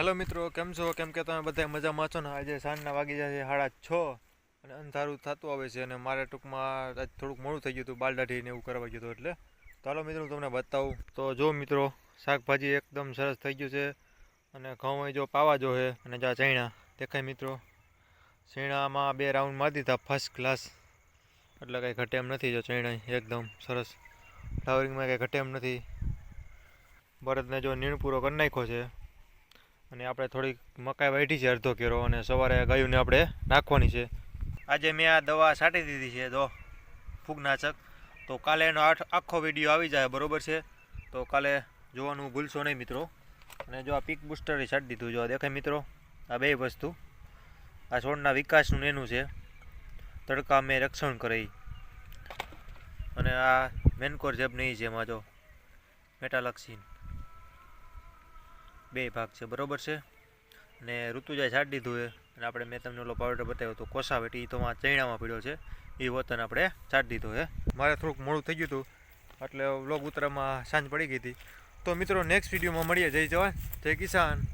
Hello મિત્રો, કેમ છો? કેમ કે તમે બધા મજામાં છો ને? આજે સાંજના વાગી જાય છે સાડા છ અને અંધારું થતું આવે છે અને મારે ટૂંકમાં આજ થોડુંક મોડું થઈ ગયું હતું બાલદાઢી ને એવું કરવા ગયું હતું એટલે. તો હાલો મિત્રો, હું તમને બતાવું. તો જો મિત્રો, શાકભાજી એકદમ સરસ થઈ ગયું છે અને ઘઉં જો પાવા જો છે અને જા ચૈણા, દેખાય મિત્રો. ચૈણામાં બે રાઉન્ડ મારી દીધા ફર્સ્ટ ક્લાસ એટલે કંઈ ઘટે એમ નથી જો ચૈણા એકદમ સરસ. ફ્લાવરિંગમાં કંઈ ઘટે એમ નથી. બળદને જો નીણ પૂરો કરી નાખ્યો છે. અને આપણે થોડીક મકાઈ વાઢી છે, અડધો કેરો, અને સવારે ગાયુંને આપણે નાખવાની છે. આજે મેં આ દવા છાંટી દીધી છે તો ફૂગનાશક. તો કાલે એનો આખો વીડિયો આવી જાય, બરોબર છે? તો કાલે જોવાનું ભૂલશો નહીં મિત્રો. અને જો આ પીક બુસ્ટર છાંટી દીધું, જો દેખાય મિત્રો, આ બે વસ્તુ. આ છોડના વિકાસનું એનું છે. તડકા મેં રક્ષણ કરે અને આ મેનકોર જેબ નહીં છે એમાં જો, મેટાલક્સીન. બે ભાગ છે, બરોબર છે? અને ઋતુજાએ છાડી દીધું છે, અને આપણે મેં તમને ઓલો પાવડર બતાવ્યો તો કોસાવેટ એ તો ચૈણામાં પડ્યો છે એ વતન આપણે છાડી દીધો છે. મારે થોડુંક મોડું થઈ ગયું હતું, એટલે વ્લોગ ઉતરામાં સાંજ પડી ગઈ હતી. તો મિત્રો નેક્સ્ટ વિડીયોમાં મળીએ. જય જવાન, જય કિસાન.